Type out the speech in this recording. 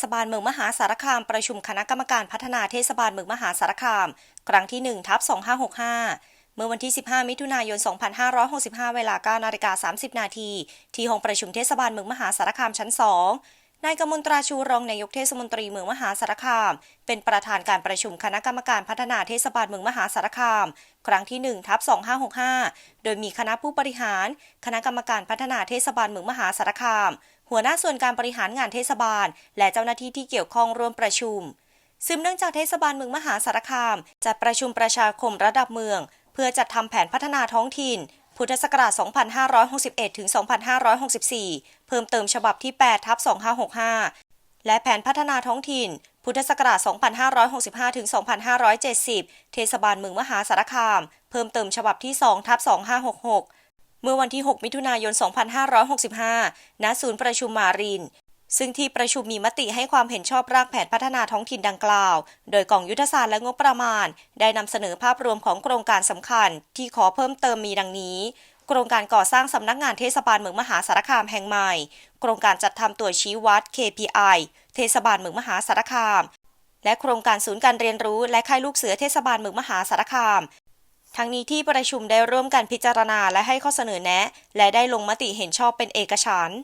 ศบาลเมืองมหาสารคามประชุมคณะกรรมการพัฒนาเทศบาลเมืองมหาสารคาม ครั้งที่1ทับ2565 เมื่อวันที่ 15 มิถุนายน 2565 เวลา9นาฬิกา30 นาทีที่ห้องประชุมเทศบาลเมืองมหาสารคามชั้น 2 นายกมลตราชูรองนายกเทศมนตรีเมืองมหาสารคาม เป็นประธานการประชุมคณะกรรมการพัฒนาเทศบาลเมืองมหาสารคาม ครั้งที่1ทับ2565 โดยมีคณะผู้บริหาร คณะกรรมการพัฒนาเทศบาลเมืองมหาสารคาม หัวหน้าส่วนการบริหารงานเทศบาล และเจ้าหน้าที่ที่เกี่ยวข้องร่วมประชุมสืบเนื่องจากเทศบาลเมืองมหาสารคามจัดประชุมประชาคมระดับเมือง เพื่อจัดทำแผนพัฒนาท้องถิ่น พุทธศักราช 2561 ถึง 2564 เพิ่มเติมฉบับที่ 8 ทับ 2565 และแผนพัฒนาท้องถิ่น พุทธศักราช 2565 ถึง 2570 เทศบาลเมืองมหาสารคาม เพิ่มเติมฉบับที่ 2 ทับ 2566 เมื่อวันที่ 6 มิถุนายน 2565 ณ ศูนย์ประชุมมาริน ซึ่งที่ประชุมมีมติให้ความเห็นชอบร่างแผนพัฒนาท้องถิ่นดังกล่าว โดยกองยุทธศาสตร์และงบประมาณ ได้นำเสนอภาพรวมของโครงการสำคัญ ที่ขอเพิ่มเติมมีดังนี้ โครงการก่อสร้างสำนักงานเทศบาลเมืองมหาสารคามแห่งใหม่ โครงการจัดทำตัวชี้วัด KPI เทศบาลเมืองมหาสารคามและโครงการศูนย์การเรียนรู้และค่ายลูกเสือเทศบาลเมืองมหาสารคาม ทั้งนี้ที่ประชุมได้ร่วมกันพิจารณาและให้ข้อเสนอแนะ และได้ลงมติเห็นชอบเป็นเอกฉันท์